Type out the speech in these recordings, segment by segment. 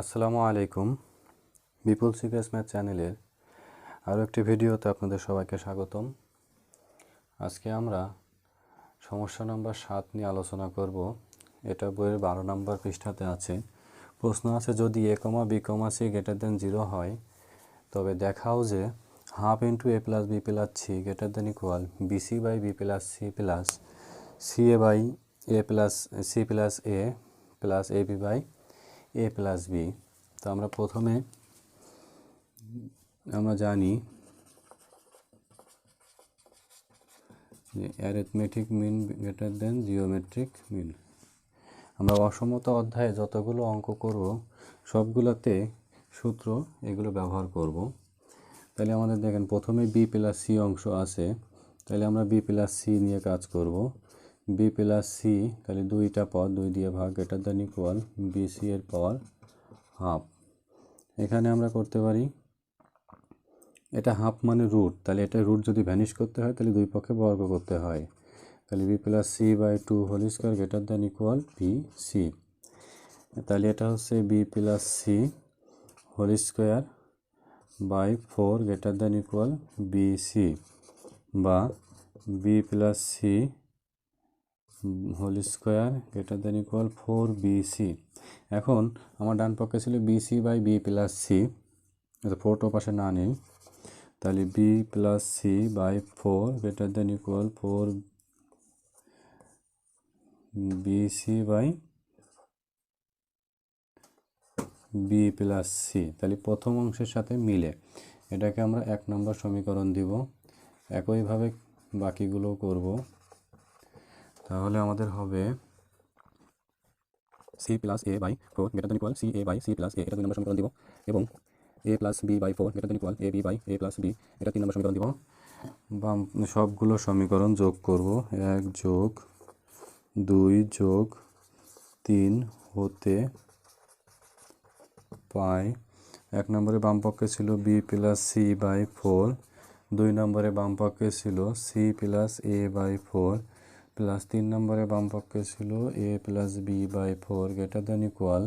আসসালামু আলাইকুম। বিপুল CPS math চ্যানেলের আরও একটি ভিডিওতে আপনাদের সবাইকে স্বাগতম। আজকে আমরা সমস্যা নম্বর সাত নিয়ে আলোচনা করব। এটা বইয়ের বারো নম্বর পৃষ্ঠাতে আছে। প্রশ্ন আছে, যদি A comma B comma C greater than zero হয়, তবে দেখাও যে half into A plus B plus C greater than equal BC by B plus C plus C A by A plus C plus A plus A B by A plus B তো আমরা প্রথমে, আমরা জানি যে arithmetic mean greater than geometric mean আমরা অসমতা অধ্যায়ে যতগুলো অঙ্ক করব, সবগুলোতে সূত্র এগুলো ব্যবহার করব। তাহলে আমাদের দেখেন, প্রথমে বি প্লাস সি অংশ আছে। তাহলে আমরা বি প্লাস সি নিয়ে কাজ করব। বি প্লাস সি, তাহলে দুইটা পদ, দুই দিয়ে ভাগ greater than equal B C এর পাওয়ার হাফ এখানে আমরা করতে পারি, এটা হাফ মানে রুট তাহলে এটা রুট যদি ভ্যানিশ করতে হয়, তাহলে দুই পক্ষে বর্গ করতে হয়। তাহলে B plus C by two whole square greater than equal B C তাহলে এটা হচ্ছে B plus C whole square by four greater than equal B C বা B plus C whole square greater than equal four B C এখন আমার ডান পক্ষে ছিল B C by B plus C ফোরটা পাশে না নেই। তাহলে B plus C by four greater than equal four B C by B plus C তাহলে প্রথম অংশের সাথে মিলে এটাকে আমরা এক নম্বর সমীকরণ দিব। একইভাবে বাকিগুলো করব। তাহলে আমাদের হবে C plus A by four greater than equal C A by C plus A এটা দুই নম্বর সমীকরণ দিব। এবং A plus B by four greater than equal A B by A plus B এটা তিন নম্বর সমীকরণ দিব। বাম, সবগুলো সমীকরণ যোগ করব। এক যোগ দুই যোগ তিন হতে পাই। এক নম্বরে বাম পক্ষে ছিল B plus C by four দুই নম্বরে বাম পক্ষে ছিল C plus A by four plus তিন নম্বরে বাম পক্ষে ছিল A plus B by four greater than equal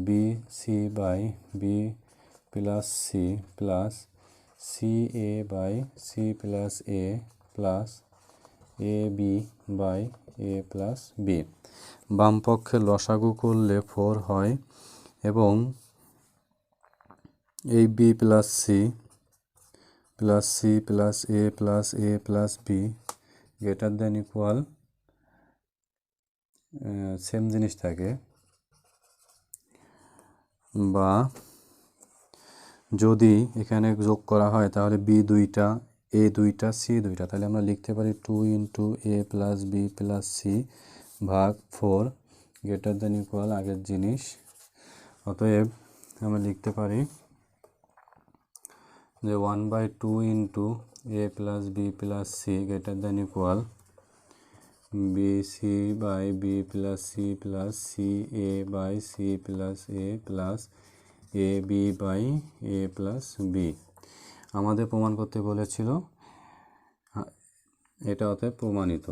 B C by B plus C plus C A by C plus A plus A B by A plus B বাম পক্ষে লসাগু করলে four হয় এবং এই B plus C plus C plus A plus A plus B greater than equal same জিনিস থাকে। বা যদি এখানে যোগ করা হয়, তাহলে বি দুইটা এ দুইটা সি দুইটা, তাহলে আমরা লিখতে পারি two into A plus B plus C ভাগ ফোর গ্রেটার দেন ইকুয়াল আগের জিনিস। অতএব আমরা লিখতে পারি যে one by two into plus C greater than equal B C by B plus C plus C A by C plus A plus A B by A plus B আমাদের প্রমাণ করতে বলেছিল এটা অতএব প্রমাণিত।